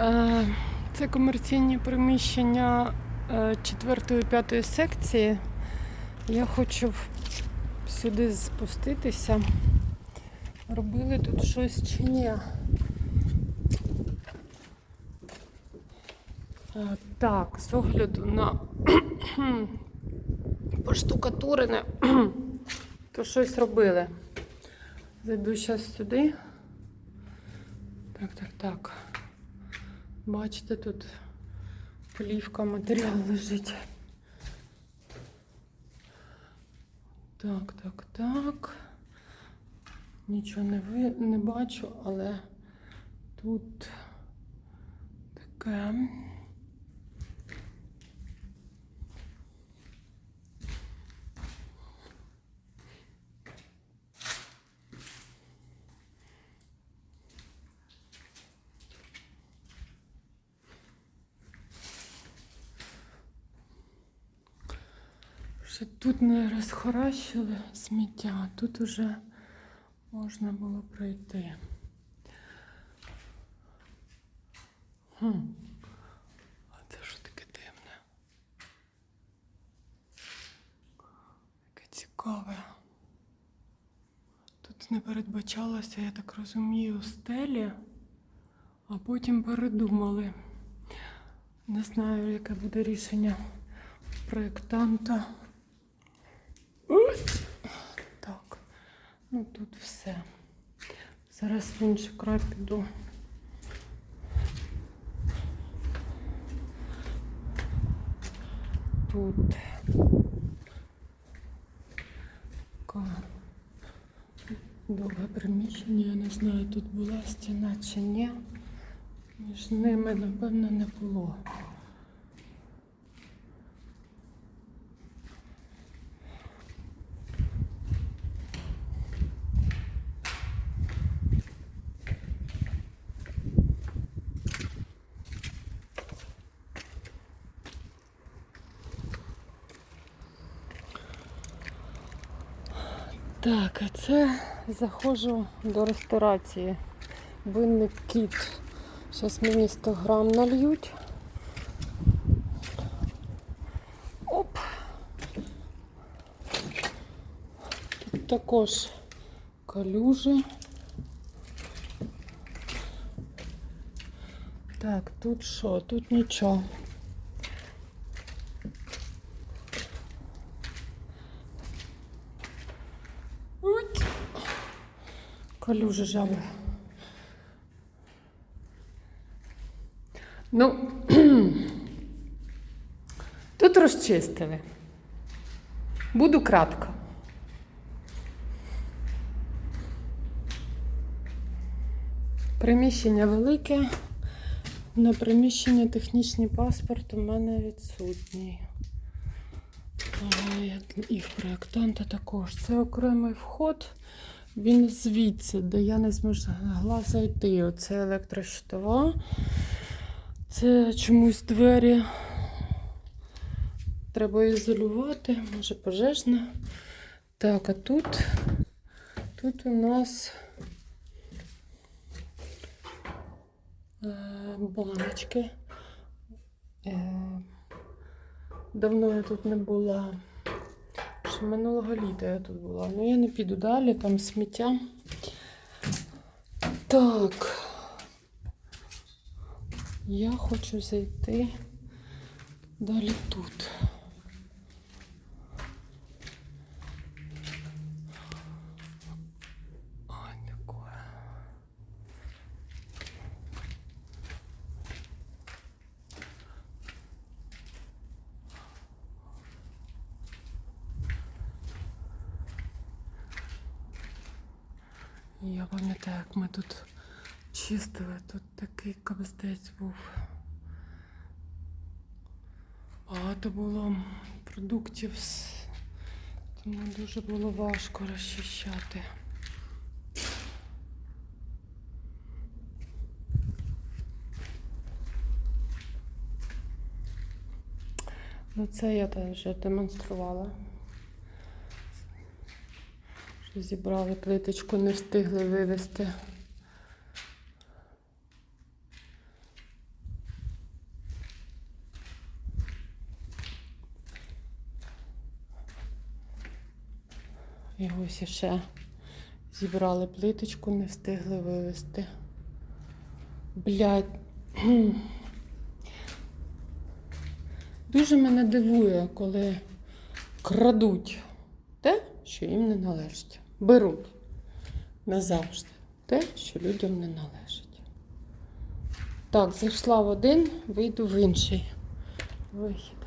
Е, Це комерційні приміщення 4-5 секції. Я хочу сюди спуститися. Робили тут щось чи ні? Е, Так, з огляду на поштукатурене, то щось робили. Зайду зараз сюди. Так, так, так. Бачите, тут плівка, матеріал лежить. Так, так, так. Нічого не, ви, не бачу, але тут таке. Ще тут не розхоращили сміття, тут уже можна було пройти. Хм. А це що таке темне? Яке цікаве. Тут не передбачалося, я так розумію, стелі, а потім передумали. Не знаю, яке буде рішення проєктанта. Так, ну тут все. Зараз в інший край піду. Тут довге приміщення, я не знаю, тут була стіна чи ні. Між ними, напевно, не було. Так, а це заходжу до ресторації. Винник кіт. Зараз мені 100 грам нальють. Оп. Тут також калюжі. Так, тут що? Тут нічого. Калюжі жаби. Ну, тут розчистили. Буду кратко. Приміщення велике. На приміщення технічний паспорт у мене відсутній. І в проєктанта також. Це окремий вход. Він звідси, де я не змогла зайти. Оце електрощитова. Це чомусь двері. Треба ізолювати, може пожежна. Так, а тут, тут у нас е, баночки. Е, давно я тут не була. Минулого літа я тут була. Ну я не піду далі, там сміття. Так. Я хочу зайти далі тут. Я пам'ятаю, як ми тут чистили, тут такий кабздець був. Багато було продуктів, тому дуже було важко розчищати. Ну це я теж вже демонструвала. Зібрали плиточку, не встигли вивезти. І ось ще зібрали плиточку, не встигли вивезти. Блять, Дуже мене дивує, коли крадуть що їм не належить. Беруть назавжди те, що людям не належить. Так, зайшла в один, вийду в інший вихід.